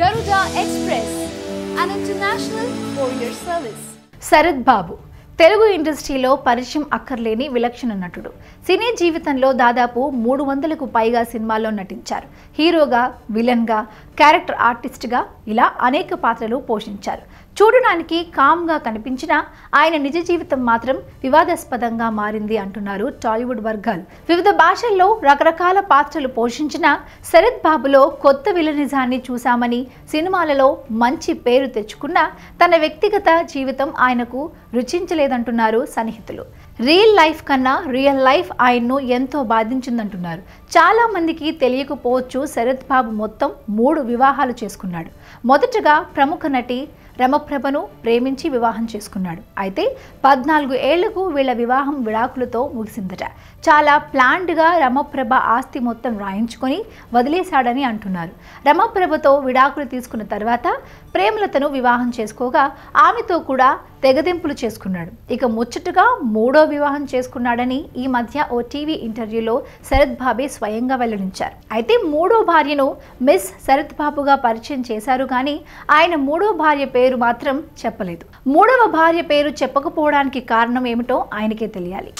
Express an international courier Sarath Babu Telugu ఇండస్ట్రీలో పరిచయం అక్కర్లేని విలక్షణ నటుడు. సినీ జీవితంలో దాదాపు మూడు వందలకు పైగా సినిమాల్లో నటించారు. హీరోగా విలన్గా క్యారెక్టర్ ఆర్టిస్ట్గా ఇలా అనేక పాత్రలు పోషించారు. చూడడానికి కామ్గా కనిపించిన ఆయన నిజ జీవితం మాత్రం వివాదాస్పదంగా మారింది అంటున్నారు టాలీవుడ్ వర్గాలు. వివిధ భాషల్లో రకరకాల పాత్రలు పోషించిన శరత్ బాబులో కొత్త విలనిజాన్ని చూశామని సినిమాలలో మంచి పేరు తెచ్చుకున్న తన వ్యక్తిగత జీవితం ఆయనకు రుచించలేదంటున్నారు సన్నిహితులు. రియల్ లైఫ్ కన్నా రియల్ లైఫ్ ఆయన్ను ఎంతో బాధించిందంటున్నారు. చాలామందికి తెలియకపోవచ్చు శరత్ బాబు మొత్తం మూడు వివాహాలు చేసుకున్నాడు. మొదటగా ప్రముఖ నటి రమప్రభను ప్రేమించి వివాహం చేసుకున్నాడు. అయితే పద్నాలుగు ఏళ్ళకు వీళ్ళ వివాహం విడాకులతో ముగిసిందట. చాలా ప్లాండ్గా రమప్రభ ఆస్తి మొత్తం రాయించుకొని వదిలేశాడని అంటున్నారు. రమప్రభతో విడాకులు తీసుకున్న తర్వాత ప్రేమలతను వివాహం చేసుకోగా ఆమెతో కూడా తెగదెంపులు చేసుకున్నాడు. ఇక ముచ్చటగా మూడో వివాహం చేసుకున్నాడని ఈ మధ్య ఓ టీవీ ఇంటర్వ్యూలో శరత్ బాబే స్వయంగా వెల్లడించారు. అయితే మూడో భార్యను మిస్ శరత్ బాబుగా పరిచయం చేశారు కానీ ఆయన మూడో భార్య పేరు మాత్రం చెప్పలేదు. మూడవ భార్య పేరు చెప్పకపోవడానికి కారణం ఏమిటో ఆయనకే తెలియాలి.